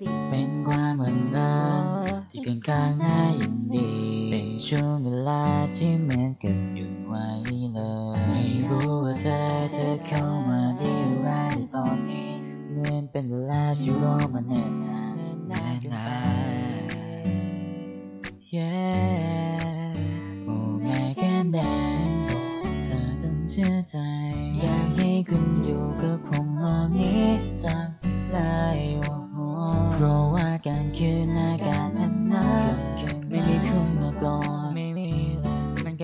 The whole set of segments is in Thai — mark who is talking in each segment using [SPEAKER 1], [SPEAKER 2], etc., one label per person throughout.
[SPEAKER 1] บี
[SPEAKER 2] เป็นความบังเอิญที่ค่อนข้างน่ายินดีเป็นช่วงเวลาที่เหมือนกับอยู่ไว้เลย ไม่รู้ว่าเธอจะเข้ามาได้ไรในตอนนี้เหมือนเป็นเวลาที่รอมาแน่นาน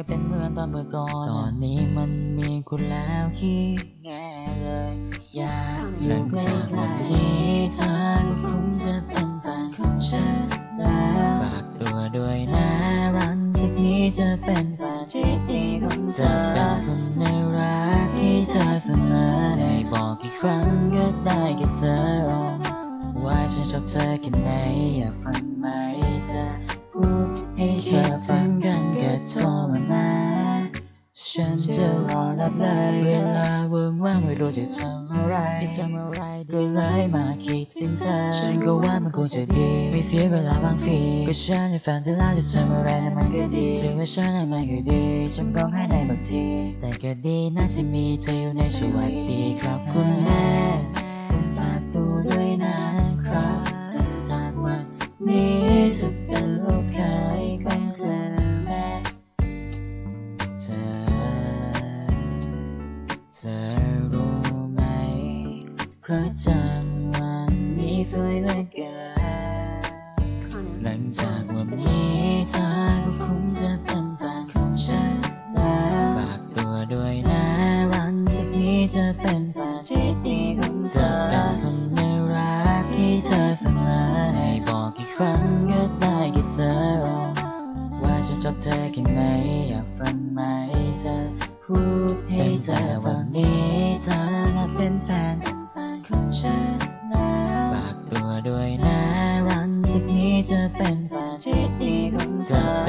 [SPEAKER 2] เลยมันก็เป็นเหมือนตอนเมื่อก่อน ตอนนี้มันมีคุณแล้วคิดแง่เลย อยากอยู่ใกล้ๆนี้ทางคงจะเป็นแฟนของฉันแล้วฝากตัวด้วยนะรันจากนี้จะเป็นแฟนที่ดีของเธอจะเป็นคนในรักให้เธอเสมอได้บอกกี่ครั้งก็ได้แค่เธอร้องว่าฉันชอบเธอแค่ไหนอยากฟังไหมจะพูดให้ เลยเวลาเวิงว่างไม่รู้จะทำอะไรจะทำอะไรก็เลยมาคิดถึงเธอฉันก็ว่ามันคงจะดีไม่เสียเวลาบางฟรีก็ฉันจะแฟนเวลาจะทำอะไรนั้นมันก็ดีถือว่าฉันนั้นมันก็ดีฉันร้องไห้ในบางทีแต่ก็ดีน่าจะมีเธออยู่ในชีวิตดีครับคุณแม่ อรู้ไหมพระจันทร์วันนี้สวยเหลือเกินหลังจากวันนี้เธอก็คงจะเป็นแฟนของฉันแล้วฝากตัวด้วยนะหลังจากนี้จะเป็นแฟนที่ดีของเธอจะเป็นคนในรักให้เธอเสมอให้บอกกี่ครั้งก็ได้แค่เธอร้องว่าฉันชอบเธอแค่ไหนอยากฟังไหมจะ พูดให้เธอวันนี้เธอน่าเป็นแฟนของฉันนะฝากตัวด้วยนะหลังจากนี้จะเป็นแฟนที่ดีของเธอ